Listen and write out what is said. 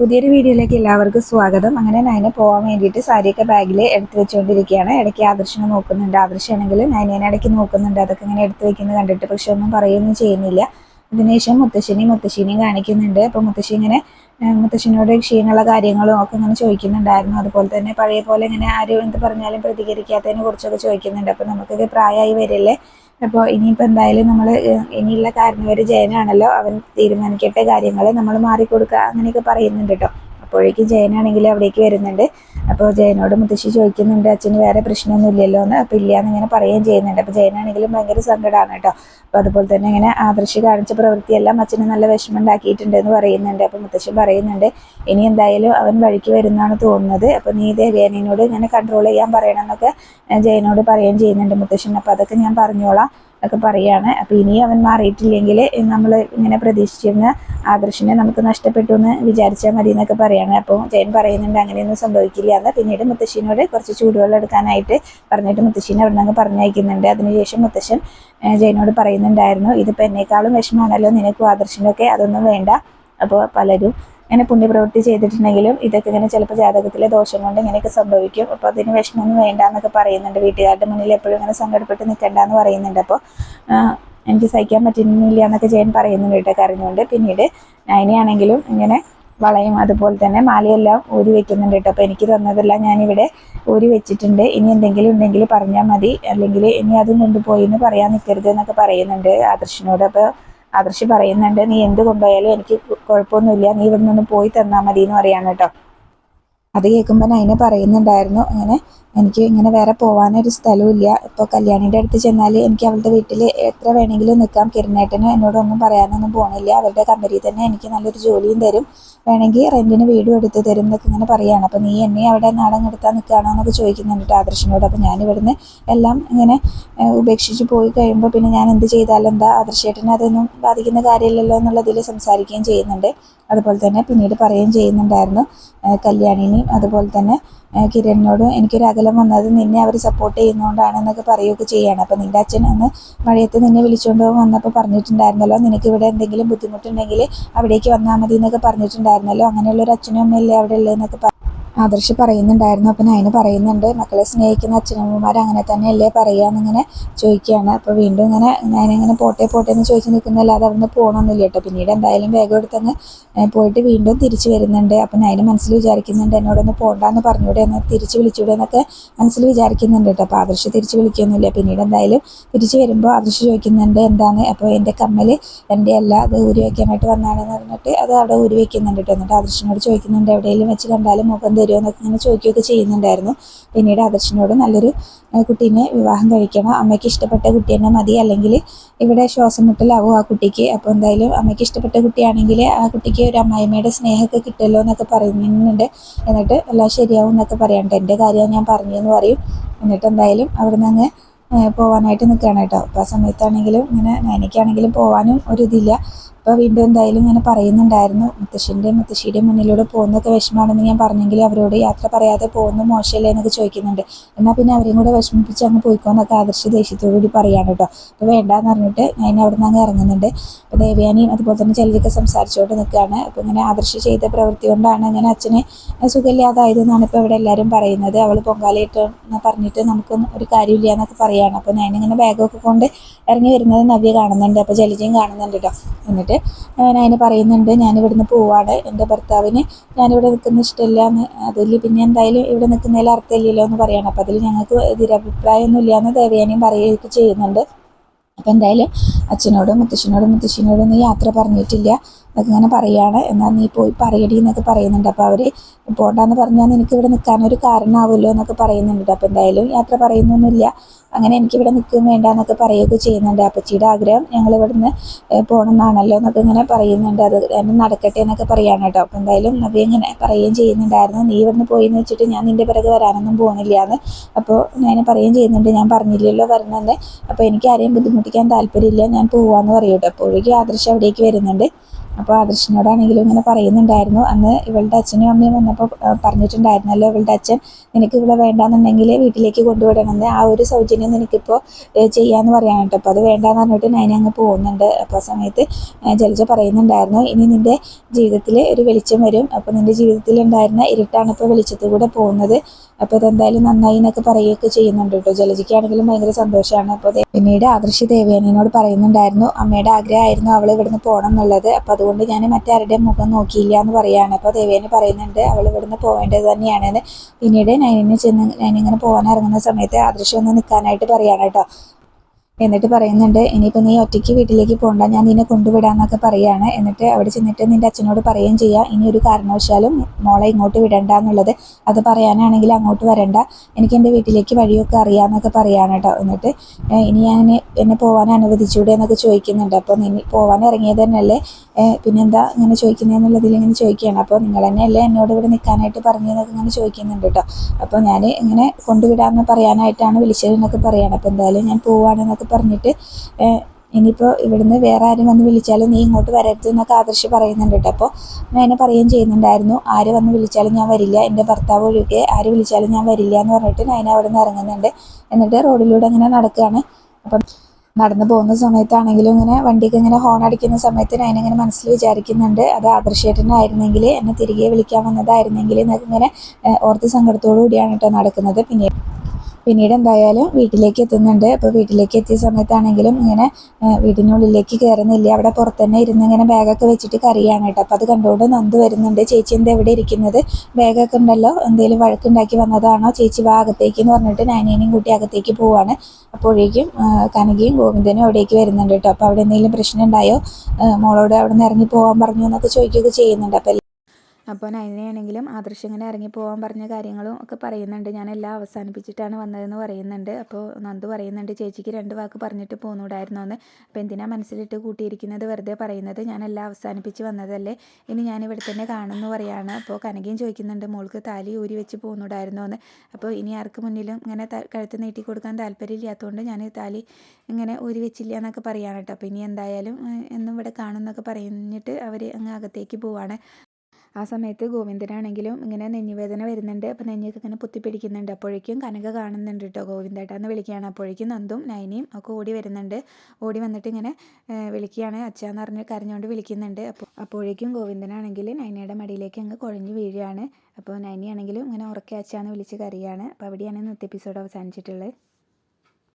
പുതിയൊരു വീഡിയോയിലേക്ക് എല്ലാവർക്കും സ്വാഗതം. അങ്ങനെ നയനെ പോകാൻ വേണ്ടിയിട്ട് സാരിയൊക്കെ ബാഗിൽ എടുത്ത് വെച്ചുകൊണ്ടിരിക്കുകയാണ് ഇടയ്ക്ക് ആദർശനെ നോക്കുന്നുണ്ട്. ആദർശമാണെങ്കിൽ നയനേനെ ഇടയ്ക്ക് നോക്കുന്നുണ്ട്. അതൊക്കെ ഇങ്ങനെ എടുത്ത് വെക്കുന്നത് കണ്ടിട്ട് പക്ഷെ ഒന്നും പറയുകയൊന്നും ചെയ്യുന്നില്ല. അതിനുശേഷം മുത്തശ്ശിനെയും മുത്തശ്ശിനെയും കാണിക്കുന്നുണ്ട്. അപ്പോൾ മുത്തശ്ശി ഇങ്ങനെ മുത്തശ്ശിനോട് ക്ഷീണമുള്ള കാര്യങ്ങളും ഒക്കെ ഇങ്ങനെ ചോദിക്കുന്നുണ്ടായിരുന്നു. അതുപോലെ തന്നെ പഴയ പോലെ ഇങ്ങനെ ആരും എന്ത് പറഞ്ഞാലും പ്രതികരിക്കാത്തതിനെ കുറിച്ചൊക്കെ ചോദിക്കുന്നുണ്ട്. അപ്പോൾ നമുക്കൊക്കെ പ്രായമായി വരില്ലേ? അപ്പോൾ ഇനിയിപ്പോൾ എന്തായാലും നമ്മൾ ഇനിയുള്ള കാരണവർ ജയനാണല്ലോ അവൻ തീരുമാനിക്കട്ടെ കാര്യങ്ങൾ നമ്മൾ മാറിക്കൊടുക്കുക അങ്ങനെയൊക്കെ പറയുന്നുണ്ട് കേട്ടോ. അപ്പോഴേക്കും ജയനാണെങ്കിൽ അവിടേക്ക് വരുന്നുണ്ട്. അപ്പോൾ ജയനോട് മുത്തശ്ശി ചോദിക്കുന്നുണ്ട് അച്ഛന് വേറെ പ്രശ്നമൊന്നും ഇല്ലല്ലോ എന്ന്. അപ്പോൾ ഇല്ലയെന്ന് ഇങ്ങനെ പറയുകയും ചെയ്യുന്നുണ്ട്. അപ്പോൾ ജയനാണെങ്കിലും ഭയങ്കര സങ്കടമാണ് കേട്ടോ. അപ്പോൾ അതുപോലെ തന്നെ ഇങ്ങനെ ആദർശി കാണിച്ച പ്രവൃത്തിയെല്ലാം അച്ഛന് നല്ല വിഷമം എന്ന് പറയുന്നുണ്ട്. അപ്പോൾ മുത്തശ്ശി പറയുന്നുണ്ട് ഇനി എന്തായാലും അവൻ വഴിക്ക് വരുന്നതാണ് തോന്നുന്നത്. അപ്പോൾ നീ ദേവേനോട് ഇങ്ങനെ കൺട്രോൾ ചെയ്യാൻ പറയണമെന്നൊക്കെ ജയനോട് പറയുകയും ചെയ്യുന്നുണ്ട് മുത്തശ്ശൻ. അപ്പോൾ അതൊക്കെ ഞാൻ പറഞ്ഞോളാം. ഒക്കെ പറയുകയാണ് അപ്പോൾ ഇനിയും അവൻ മാറിയിട്ടില്ലെങ്കിൽ നമ്മൾ ഇങ്ങനെ പ്രതീക്ഷിച്ചിരുന്ന ആദർശിനെ നമുക്ക് നഷ്ടപ്പെട്ടു എന്ന് വിചാരിച്ചാൽ മതി എന്നൊക്കെ പറയാണ്. അപ്പോൾ ജയൻ പറയുന്നുണ്ട് അങ്ങനെയൊന്നും സംഭവിക്കില്ല എന്ന്. പിന്നീട് മുത്തശ്ശിനോട് കുറച്ച് ചൂടുവെള്ളം എടുക്കാനായിട്ട് പറഞ്ഞിട്ട് മുത്തശ്ശീനെ അവിടെ നിന്ന് പറഞ്ഞയക്കുന്നുണ്ട്. അതിനുശേഷം മുത്തശ്ശൻ ജയനോട് പറയുന്നുണ്ടായിരുന്നു ഇതിപ്പോൾ എന്നേക്കാളും വിഷമമാണല്ലോ നിനക്കും ആദർശിനൊക്കെ അതൊന്നും വേണ്ട. അപ്പോൾ പലരും ഇങ്ങനെ പുണ്യപ്രവൃത്തി ചെയ്തിട്ടുണ്ടെങ്കിലും ഇതൊക്കെ ഇങ്ങനെ ചിലപ്പോൾ ജാതകത്തിലെ ദോഷം കൊണ്ട് ഇങ്ങനെയൊക്കെ സംഭവിക്കും. അപ്പോൾ അതിന് വിഷമമൊന്നും വേണ്ട എന്നൊക്കെ പറയുന്നുണ്ട്. വീട്ടുകാരുടെ മുന്നിൽ എപ്പോഴും ഇങ്ങനെ സങ്കടപ്പെട്ട് നിൽക്കണ്ട എന്ന് പറയുന്നുണ്ട്. അപ്പോൾ എനിക്ക് സഹിക്കാൻ പറ്റുന്നില്ല എന്നൊക്കെ ചെയ്യാൻ പറയുന്നുണ്ട് കേട്ടോ കരഞ്ഞുകൊണ്ട്. പിന്നീട് നൈനയാണെങ്കിലും ഇങ്ങനെ വളയും അതുപോലെ തന്നെ മാലയെല്ലാം ഊരി വെക്കുന്നുണ്ട് കേട്ടോ. അപ്പോൾ എനിക്ക് തന്നതെല്ലാം ഞാനിവിടെ ഊരി വെച്ചിട്ടുണ്ട്. ഇനി എന്തെങ്കിലും ഉണ്ടെങ്കിൽ പറഞ്ഞാൽ മതി. അല്ലെങ്കിൽ ഇനി അതും കൊണ്ടുപോയി എന്ന് പറയാൻ നിൽക്കരുത് എന്നൊക്കെ പറയുന്നുണ്ട് ആദർശിനോട്. അപ്പോൾ ആദർശി പറയുന്നുണ്ട്. നീ എന്ത് കൊണ്ടുപോയാലും എനിക്ക് കുഴപ്പമൊന്നുമില്ല. നീ ഇവിടെ നിന്ന് പോയി തന്നാൽ മതി എന്ന് പറയാണ് കേട്ടോ. അത് കേൾക്കുമ്പോൾ അതിനെ പറയുന്നുണ്ടായിരുന്നു. അങ്ങനെ എനിക്ക് ഇങ്ങനെ വേറെ പോകാനൊരു സ്ഥലമില്ല ഇപ്പോൾ കല്യാണിയുടെ അടുത്ത് ചെന്നാൽ എനിക്ക് അവളുടെ വീട്ടിൽ എത്ര വേണമെങ്കിലും നിൽക്കാം. കിരണേട്ടന് എന്നോടൊന്നും പറയാനൊന്നും പോകണില്ല അവരുടെ കമ്പനിയിൽ തന്നെ എനിക്ക് നല്ലൊരു ജോലിയും തരും. വേണമെങ്കിൽ റെന്റിന് വീടും എടുത്ത് തരും എന്നൊക്കെ ഇങ്ങനെ പറയുകയാണ് അപ്പോൾ നീ എന്നെ അവിടെ നാടൻ എടുത്താൽ നിൽക്കുകയാണോ എന്നൊക്കെ ചോദിക്കുന്നുണ്ട് ആദർശനോട്. അപ്പോൾ ഞാൻ ഇവിടുന്ന് എല്ലാം ഇങ്ങനെ ഉപേക്ഷിച്ച് പോയി കഴിയുമ്പോൾ പിന്നെ ഞാൻ എന്ത് ചെയ്താലും എന്താ ആദർശേട്ടനെ അതൊന്നും ബാധിക്കുന്ന കാര്യമില്ലല്ലോ എന്നുള്ളതിൽ സംസാരിക്കുകയും ചെയ്യുന്നുണ്ട്. അതുപോലെ തന്നെ പിന്നീട് പറയുകയും ചെയ്യുന്നുണ്ടായിരുന്നു കല്യാണിനെയും അതുപോലെ തന്നെ കിരണിനോടും എനിക്കൊരു അകലം വന്നത് നിന്നെ അവർ സപ്പോർട്ട് ചെയ്യുന്നതുകൊണ്ടാണ് എന്നൊക്കെ പറയുകയൊക്കെ ചെയ്യുകയാണ് അപ്പോൾ നിന്റെ അച്ഛൻ അന്ന് മഴയത്ത് നിന്നെ വിളിച്ചുകൊണ്ട് വന്നപ്പോൾ പറഞ്ഞിട്ടുണ്ടായിരുന്നല്ലോ നിനക്ക് ഇവിടെ എന്തെങ്കിലും ബുദ്ധിമുട്ടുണ്ടെങ്കിൽ അവിടേക്ക് വന്നാൽ മതി എന്നൊക്കെ പറഞ്ഞിട്ടുണ്ടായിരുന്നല്ലോ. അങ്ങനെയുള്ളൊരു അച്ഛനും അമ്മയല്ലേ അവിടെ ഉള്ളതെന്നൊക്കെ ആദർശ് പറയുന്നുണ്ടായിരുന്നു. അപ്പം അതിന് പറയുന്നുണ്ട് മക്കളെ സ്നേഹിക്കുന്ന അച്ഛനമ്മമാർ അങ്ങനെ തന്നെയല്ലേ പറയുകയെന്നിങ്ങനെ ചോദിക്കുകയാണ്. അപ്പോൾ വീണ്ടും ഇങ്ങനെ ഞാനിങ്ങനെ പോട്ടെ പോട്ടെ എന്ന് ചോദിച്ച് നിൽക്കുന്നല്ലാതെ അവിടുന്ന് പോകണമെന്നില്ല കേട്ടോ. പിന്നീട് എന്തായാലും വേഗം എടുത്തങ്ങ് പോയിട്ട് വീണ്ടും തിരിച്ചു വരുന്നുണ്ട്. അപ്പം അതിന് മനസ്സിൽ വിചാരിക്കുന്നുണ്ട് എന്നോടൊന്ന് പോകണ്ടെന്ന് പറഞ്ഞൂടെ എന്ന് തിരിച്ച് വിളിച്ചൂടെ എന്നൊക്കെ മനസ്സിൽ വിചാരിക്കുന്നുണ്ട് കേട്ടോ. അപ്പോൾ ആദർശ് തിരിച്ച് വിളിക്കൊന്നുമില്ല. പിന്നീട് എന്തായാലും തിരിച്ചു വരുമ്പോൾ ആദർശ് ചോദിക്കുന്നുണ്ട് എന്താണ്? അപ്പോൾ എന്റെ കമ്മൽ എന്റെ അല്ല അത് ഊരി വയ്ക്കാനായിട്ട് വന്നാണെന്ന് പറഞ്ഞിട്ട് അത് അവിടെ ഊരി വയ്ക്കുന്നുണ്ട് കേട്ടോ. എന്നിട്ട് ആദർശിനോട് ചോദിക്കുന്നുണ്ട് എവിടെയെങ്കിലും വെച്ച് കണ്ടാലും മുഖം തരുമോ എന്നൊക്കെ ഇങ്ങനെ ചോദിക്കുകയൊക്കെ ചെയ്യുന്നുണ്ടായിരുന്നു. പിന്നീട് അദർശനോട് നല്ലൊരു കുട്ടീനെ വിവാഹം കഴിക്കണം അമ്മയ്ക്ക് ഇഷ്ടപ്പെട്ട കുട്ടി തന്നെ മതി അല്ലെങ്കിൽ ഇവിടെ ശ്വാസം മുട്ടലാവും ആ കുട്ടിക്ക്. അപ്പോൾ എന്തായാലും അമ്മയ്ക്ക് ഇഷ്ടപ്പെട്ട കുട്ടിയാണെങ്കിൽ ആ കുട്ടിക്ക് ഒരു അമ്മായിമ്മയുടെ സ്നേഹമൊക്കെ കിട്ടുമല്ലോ എന്നൊക്കെ പറയുന്നുണ്ട്. എന്നിട്ട് എല്ലാം ശരിയാവും എന്നൊക്കെ പറയാനുണ്ട് എന്റെ കാര്യം ഞാൻ പറഞ്ഞു എന്ന് പറയും. എന്നിട്ട് എന്തായാലും അവിടെ നിന്ന് അങ്ങ് പോകാനായിട്ട് നിൽക്കുകയാണ് കേട്ടോ. അപ്പോൾ ആ സമയത്താണെങ്കിലും ഇങ്ങനെ നൈനയ്ക്കാണെങ്കിലും പോകാനും ഒരു ഇതില്ല. അപ്പോൾ വീണ്ടും എന്തായാലും ഇങ്ങനെ പറയുന്നുണ്ടായിരുന്നു. മുത്തശ്ശിന്റെ മുത്തശ്ശിയുടെ മുന്നിലൂടെ പോകുന്നതൊക്കെ വിഷമമാണെന്ന് ഞാൻ പറഞ്ഞെങ്കിൽ അവരോട് യാത്ര പറയാതെ പോകുന്നു മോശമല്ലേ എന്നൊക്കെ ചോദിക്കുന്നുണ്ട്. എന്നാൽ പിന്നെ അവരെയും കൂടെ വിഷമിപ്പിച്ച് അങ്ങ് പോയിക്കോന്നൊക്കെ ആദർശ ദേഷ്യത്തോടുകൂടി പറയാണ് കേട്ടോ. അപ്പോൾ വേണ്ടാന്ന് പറഞ്ഞിട്ട് ഞാൻ അവിടെ നിന്ന് അങ്ങ് ഇറങ്ങുന്നുണ്ട്. അപ്പോൾ ദേവയാനിയും അതുപോലെ തന്നെ ചിലരൊക്കെ സംസാരിച്ചുകൊണ്ട് നിൽക്കുകയാണ്. അപ്പോൾ ഇങ്ങനെ ആദർശ ചെയ്ത പ്രവൃത്തി കൊണ്ടാണ് ഇങ്ങനെ അച്ഛന് സുഖമില്ലാതായതെന്നാണ് ഇപ്പോൾ ഇവിടെ എല്ലാവരും പറയുന്നത്. അവൾ പൊങ്കാലയിട്ട് പറഞ്ഞിട്ട് നമുക്കൊന്നും ഒരു കാര്യമില്ല എന്നൊക്കെ പറയുകയാണ് അപ്പോൾ ഞാനിങ്ങനെ ബാഗൊക്കെ കൊണ്ട് ഇറങ്ങി വരുന്നത് നവ്യ കാണുന്നുണ്ട്. അപ്പോൾ ജലജയും കാണുന്നുണ്ട് കേട്ടോ. എന്നിട്ട് അതിന് പറയുന്നുണ്ട് ഞാനിവിടുന്ന് പോവാണ്. എന്റെ ഭർത്താവിന് ഞാനിവിടെ നിൽക്കുന്ന ഇഷ്ടമില്ല എന്ന് അതിൽ പിന്നെ എന്തായാലും ഇവിടെ നിൽക്കുന്നതിൽ അർത്ഥമില്ലല്ലോ എന്ന് പറയണം. അപ്പോൾ അതിൽ ഞങ്ങൾക്ക് എതിരഭിപ്രായമൊന്നും ഇല്ല എന്ന് ദേവയാനിയും പറയുകയൊക്കെ ചെയ്യുന്നുണ്ട്. അപ്പോൾ എന്തായാലും അച്ഛനോടും മുത്തശ്ശനോടും മുത്തശ്ശിനോടും ഒന്നും യാത്ര പറഞ്ഞിട്ടില്ല. അങ്ങനെ പറയുകയാണ് എന്നാൽ നീ പോയി പറയടി എന്നൊക്കെ പറയുന്നുണ്ട്. അപ്പോൾ അവർ പോകണ്ടെന്ന് പറഞ്ഞാൽ നിനക്ക് ഇവിടെ നിൽക്കാനൊരു കാരണമാവുമല്ലോ എന്നൊക്കെ പറയുന്നുണ്ട്. അപ്പോൾ എന്തായാലും യാത്ര പറയുന്നൊന്നുമില്ല. അങ്ങനെ എനിക്കിവിടെ നിൽക്കുകയും വേണ്ട എന്നൊക്കെ പറയുകയൊക്കെ ചെയ്യുന്നുണ്ട്. അപ്പച്ചിയുടെ ആഗ്രഹം ഞങ്ങൾ ഇവിടുന്ന് പോകണം എന്നാണല്ലോ എന്നൊക്കെ ഇങ്ങനെ പറയുന്നുണ്ട്. അത് എന്നെ നടക്കട്ടെ എന്നൊക്കെ പറയാണ് കേട്ടോ. അപ്പോൾ എന്തായാലും നബി ഇങ്ങനെ പറയുകയും ചെയ്യുന്നുണ്ടായിരുന്നു. നീ ഇവിടുന്ന് പോയി എന്ന് വെച്ചിട്ട് ഞാൻ നിന്റെ പിറകെ വരാനൊന്നും പോകുന്നില്ല എന്ന് അപ്പോൾ ഞാൻ പറയുകയും ചെയ്യുന്നുണ്ട്. ഞാൻ പറഞ്ഞില്ലല്ലോ വരണമെന്ന് അപ്പോൾ എനിക്ക് ആരെയും ബുദ്ധിമുട്ടിക്കാൻ താല്പര്യമില്ല. ഞാൻ പോവാന്ന് പറയൂട്ടോ അപ്പോഴേക്കും ആദർശം അവിടേക്ക് വരുന്നുണ്ട്. അപ്പോൾ ആദർശിനോടാണെങ്കിലും ഇങ്ങനെ പറയുന്നുണ്ടായിരുന്നു. അന്ന് ഇവളുടെ അച്ഛനും അമ്മയും വന്നപ്പോൾ പറഞ്ഞിട്ടുണ്ടായിരുന്നല്ലോ ഇവളുടെ അച്ഛൻ നിനക്ക് ഇവിടെ വേണ്ടാന്നുണ്ടെങ്കിൽ വീട്ടിലേക്ക് കൊണ്ടുവിടണമെന്ന്. ആ ഒരു സൗജന്യം നിനക്കിപ്പോൾ ചെയ്യാമെന്ന് പറയാൻ കേട്ടോ അപ്പോൾ അത് വേണ്ടാന്ന് പറഞ്ഞിട്ട് ഞാൻ അങ്ങ് പോകുന്നുണ്ട്. അപ്പോൾ ആ സമയത്ത് ജലജ പറയുന്നുണ്ടായിരുന്നു ഇനി നിന്റെ ജീവിതത്തിൽ ഒരു വെളിച്ചം വരും. അപ്പോൾ നിന്റെ ജീവിതത്തിൽ ഉണ്ടായിരുന്ന ഇരുട്ടാണ് ഇപ്പോൾ വെളിച്ചത്തിൽ കൂടെ പോകുന്നത്. അപ്പോൾ ഇതെന്തായാലും നന്നായി എന്നൊക്കെ പറയുകയൊക്കെ ചെയ്യുന്നുണ്ട് കേട്ടോ. ജലജിക്കാണെങ്കിലും ഭയങ്കര സന്തോഷമാണ് അപ്പോൾ പിന്നീട് ആദർശി ദേവേനോട് പറയുന്നുണ്ടായിരുന്നു അമ്മയുടെ ആഗ്രഹമായിരുന്നു അവൾ ഇവിടുന്ന് പോകണം എന്നുള്ളത്. അപ്പോൾ അതുകൊണ്ട് ഞാൻ മറ്റാരുടെയും മുഖം നോക്കിയില്ല എന്ന് പറയുകയാണ് അപ്പോൾ ദേവേനെ പറയുന്നുണ്ട് അവൾ ഇവിടുന്ന് പോകേണ്ടത് തന്നെയാണെന്ന്. പിന്നീട് നൈനിനെ ചെന്ന് നൈനിങ്ങനെ പോകാൻ ഇറങ്ങുന്ന സമയത്ത് ആദർശം ഒന്ന് നിൽക്കാനായിട്ട് പറയുകയാണ് കേട്ടോ. എന്നിട്ട് പറയുന്നുണ്ട് ഇനിയിപ്പോൾ നീ ഒറ്റയ്ക്ക് വീട്ടിലേക്ക് പോകണ്ട ഞാൻ നിന്നെ കൊണ്ടുവിടാന്നൊക്കെ പറയുകയാണ് എന്നിട്ട് അവിടെ ചെന്നിട്ട് നിന്റെ അച്ഛനോട് പറയുകയും ചെയ്യാം ഇനി ഒരു കാരണവശാലും മോളെ ഇങ്ങോട്ട് വിടണ്ട എന്നുള്ളത് അത് പറയാനാണെങ്കിൽ അങ്ങോട്ട് വരണ്ട എനിക്ക് എന്റെ വീട്ടിലേക്ക് വഴിയൊക്കെ അറിയാമെന്നൊക്കെ പറയാണ് കേട്ടോ എന്നിട്ട് ഇനി ഞാൻ എന്നെ പോകാൻ അനുവദിച്ചൂടെ? എന്നൊക്കെ ചോദിക്കുന്നുണ്ട്. അപ്പോൾ നീ പോകാൻ ഇറങ്ങിയത് തന്നെയല്ലേ? പിന്നെന്താ ഇങ്ങനെ ചോദിക്കുന്നതെന്നുള്ളതിൽ ഇങ്ങനെ ചോദിക്കുകയാണ്. അപ്പോൾ നിങ്ങൾ തന്നെയല്ലേ എന്നോട് ഇവിടെ നിൽക്കാനായിട്ട് പറഞ്ഞതെന്നൊക്കെ ഇങ്ങനെ ചോദിക്കുന്നുണ്ട് കേട്ടോ അപ്പോൾ ഞാൻ ഇങ്ങനെ കൊണ്ടുവിടാമെന്ന് പറയാനായിട്ടാണ് വിളിച്ചതെന്നൊക്കെ പറയുകയാണ് അപ്പോൾ എന്തായാലും ഞാൻ പറഞ്ഞിട്ട് ഇനിയിപ്പോൾ ഇവിടുന്ന് വേറെ ആരും വന്ന് വിളിച്ചാലും നീ ഇങ്ങോട്ട് വരരുത് എന്നൊക്കെ ആദർശി പറയുന്നുണ്ട് കേട്ടോ. അപ്പോൾ എന്നെ പറയുകയും ചെയ്യുന്നുണ്ടായിരുന്നു. ആര് വന്ന് വിളിച്ചാലും ഞാൻ വരില്ല. എന്റെ ഭർത്താവ് ഒഴികെ ആര് വിളിച്ചാലും ഞാൻ വരില്ല എന്ന് പറഞ്ഞിട്ട് ഞാൻ അവിടെ നിന്ന് ഇറങ്ങുന്നുണ്ട്. എന്നിട്ട് റോഡിലൂടെ അങ്ങനെ നടക്കുകയാണ് അപ്പം നടന്നു പോകുന്ന സമയത്താണെങ്കിലും ഇങ്ങനെ വണ്ടിക്ക് ഇങ്ങനെ ഹോൺ അടിക്കുന്ന സമയത്ത് ഞാൻ ഇങ്ങനെ മനസ്സിൽ വിചാരിക്കുന്നുണ്ട്. അത് ആദർശേട്ടനായിരുന്നെങ്കിൽ എന്നെ തിരികെ വിളിക്കാൻ വന്നതായിരുന്നെങ്കിൽ എന്നൊക്കെ ഇങ്ങനെ ഓർത്ത് സങ്കടത്തോടു കൂടിയാണ് കേട്ടോ നടക്കുന്നത്. പിന്നീട് പിന്നീട് എന്തായാലും വീട്ടിലേക്ക് എത്തുന്നുണ്ട്. അപ്പോൾ വീട്ടിലേക്ക് എത്തിയ സമയത്താണെങ്കിലും ഇങ്ങനെ വീടിനുള്ളിലേക്ക് കയറുന്നില്ല. അവിടെ പുറത്ത് തന്നെ ഇരുന്ന് ഇങ്ങനെ ബാഗൊക്കെ വെച്ചിട്ട് കറിയാണ് കേട്ടോ. അപ്പോൾ അത് കണ്ടുകൊണ്ട് നന്ദ് വരുന്നുണ്ട്. ചേച്ചി എന്താ എവിടെ ഇരിക്കുന്നത്? ബാഗൊക്കെ ഉണ്ടല്ലോ. എന്തെങ്കിലും വഴക്കുണ്ടാക്കി വന്നതാണോ? ചേച്ചി വാ അകത്തേക്ക് എന്ന് പറഞ്ഞിട്ട് നൈനേനെയും കൂട്ടി അകത്തേക്ക് പോവാണ്. അപ്പോഴേക്കും കനകയും ഗോവിന്ദനും അവിടേക്ക് വരുന്നുണ്ട് കേട്ടോ. അപ്പോൾ അവിടെ എന്തെങ്കിലും പ്രശ്നം ഉണ്ടായോ? മോളോട് അവിടെ നിന്ന് ഇറങ്ങി പോകാൻ പറഞ്ഞു എന്നൊക്കെ ചോദിക്കുകയൊക്കെ ചെയ്യുന്നുണ്ട്. അപ്പോൾ അപ്പോൾ നൈനയാണെങ്കിലും ആദർശ് ഇങ്ങനെ ഇറങ്ങി പോകാൻ പറഞ്ഞ കാര്യങ്ങളും ഒക്കെ പറയുന്നുണ്ട്. ഞാൻ എല്ലാം അവസാനിപ്പിച്ചിട്ടാണ് വന്നതെന്ന് പറയുന്നുണ്ട്. അപ്പോൾ നന്ദു പറയുന്നുണ്ട് ചേച്ചിക്ക് രണ്ട് വാക്ക് പറഞ്ഞിട്ട് പോന്നൂടായിരുന്നു എന്ന് അപ്പോൾ എന്തിനാ മനസ്സിലിട്ട് കൂട്ടിയിരിക്കുന്നത്? വെറുതെ പറയുന്നത് ഞാൻ എല്ലാം അവസാനിപ്പിച്ച് വന്നതല്ലേ. ഇനി ഞാൻ ഇവിടെ തന്നെ കാണുമെന്ന് പറയാണ്. അപ്പോൾ കനകയും ചോദിക്കുന്നുണ്ട് മോൾക്ക് താലി ഊരി വെച്ച് പോന്നൂടായിരുന്നു എന്ന് അപ്പോൾ ഇനി ആർക്ക് മുന്നിലും ഇങ്ങനെ കഴുത്ത് നീട്ടി കൊടുക്കാൻ താല്പര്യമില്ലാത്തതുകൊണ്ട് ഞാൻ താലി ഇങ്ങനെ ഊരി വെച്ചില്ല എന്നൊക്കെ പറയുകയാണ് കേട്ടോ. അപ്പോൾ ഇനി എന്തായാലും എന്നും ഇവിടെ കാണുമെന്നൊക്കെ പറഞ്ഞിട്ട് അവർ അങ്ങ് അകത്തേക്ക് പോവാണ്. ആ സമയത്ത് ഗോവിന്ദനാണെങ്കിലും ഇങ്ങനെ നെഞ്ഞുവേദന വരുന്നുണ്ട്. അപ്പോൾ നെഞ്ഞൊക്കെ ഇങ്ങനെ പൊത്തിപ്പിടിക്കുന്നുണ്ട്. അപ്പോഴേക്കും കനക കാണുന്നുണ്ട് കേട്ടോ ഗോവിന്ദേട്ടാന്ന് വിളിക്കുകയാണ്. അപ്പോഴേക്കും നന്ദും നൈനിയും ഒക്കെ ഓടി വരുന്നുണ്ട്. ഓടി വന്നിട്ട് ഇങ്ങനെ വിളിക്കുകയാണ്. അച്ഛാന്ന് പറഞ്ഞ് കരഞ്ഞുകൊണ്ട് വിളിക്കുന്നുണ്ട്. അപ്പോൾ അപ്പോഴേക്കും ഗോവിന്ദനാണെങ്കിൽ നൈനയുടെ മടിയിലേക്ക് അങ്ങ് കുഴഞ്ഞു വീഴുകയാണ്. അപ്പോൾ നൈനിയാണെങ്കിലും ഇങ്ങനെ ഉറക്കെ അച്ഛാന്ന് വിളിച്ച് കരയാണ് അപ്പോൾ അവിടെയാണ് ഇന്നത്തെ എപ്പിസോഡ് അവസാനിച്ചിട്ടുള്ളത്.